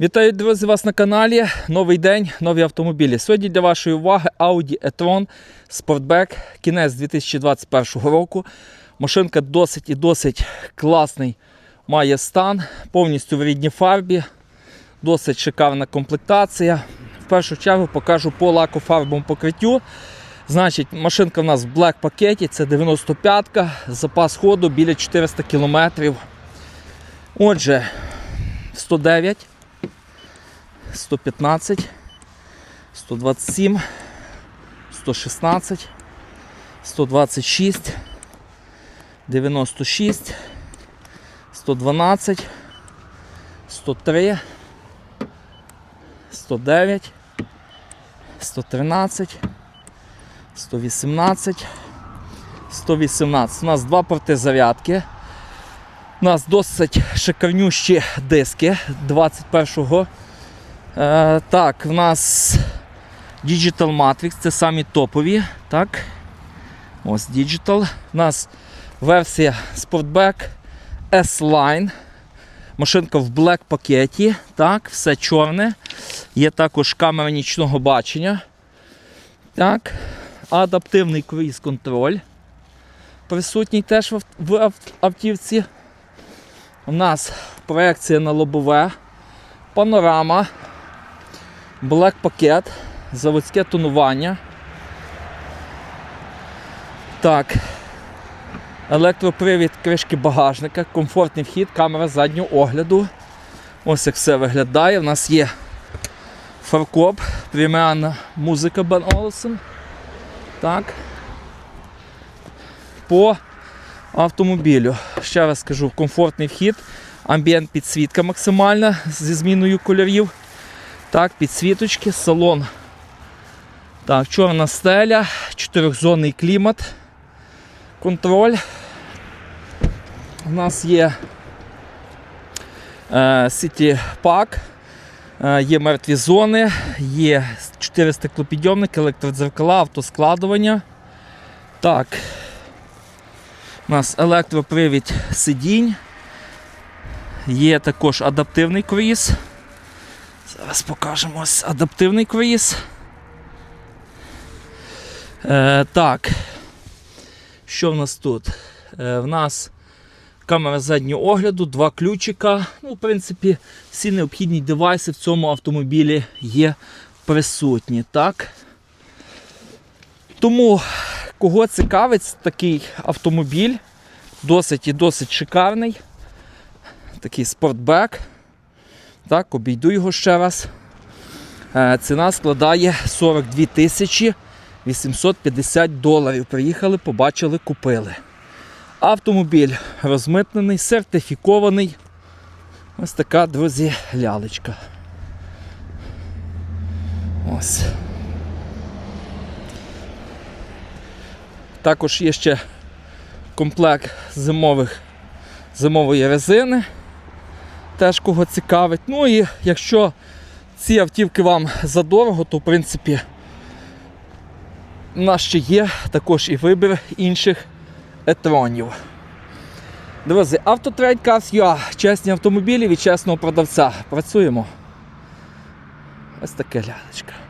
Вітаю, друзі, вас на каналі. Новий день, нові автомобілі. Сьогодні для вашої уваги Audi e-tron Sportback, кінець 2021 року. Машинка досить і досить класний має стан, повністю в рідній фарбі, досить шикарна комплектація. В першу чергу покажу по лакофарбовому покриттю. Значить, машинка в нас в Black пакеті, це 95-ка, запас ходу біля 400 км. Отже, 109. 115, 127, 116, 126, 96, 112, 103, 109, 113, 118, 118. У нас два порти зарядки. У нас досить шикарнющі диски 21-го Е, так, в нас Digital Matrix, це самі топові. Так. Ось Digital. У нас версія Sportback S-Line. Машинка в Black пакеті. Так, все чорне. Є також камера нічного бачення. Так. Адаптивний круїз контроль. Присутній теж в ав- в ав- автівці. У нас проекція на лобове, панорама. Black пакет, заводське тонування. Так. Електропривід кришки багажника, комфортний вхід, камера заднього огляду. Ось як все виглядає. У нас є фаркоп, преміальна музика Бен Олсен. Так. По автомобілю. Ще раз скажу, комфортний вхід, амбієнт підсвітка максимальна зі зміною кольорів. Так, підсвіточки, салон. Так, чорна стеля, чотирьохзонний клімат, контроль. У нас є е, City Park, е, є мертві зони, є 4 стеклопідйомники, електродзеркала, автоскладування. Так. У нас електропривід сидінь. Є також адаптивний круїз. Зараз покажемо ось адаптивний круїз. Е, так. Що в нас тут? Е, в нас камера заднього огляду, два ключика. Ну, в принципі, всі необхідні девайси в цьому автомобілі є присутні. Так? Тому, кого цікавить такий автомобіль, досить і досить шикарний. Такий спортбек. Так, обійду його ще раз. Е, Ціна складає 42 тисячі 850 доларів. Приїхали, побачили, купили. Автомобіль розмитнений, сертифікований. Ось така, друзі, лялечка. Ось. Також є ще комплект зимових, зимової резини теж кого цікавить. Ну і якщо ці автівки вам задорого, то в принципі у нас ще є також і вибір інших етронів. Друзі, Автотрейд Cars.ua. чесні автомобілі від чесного продавця. Працюємо. Ось таке лялечка.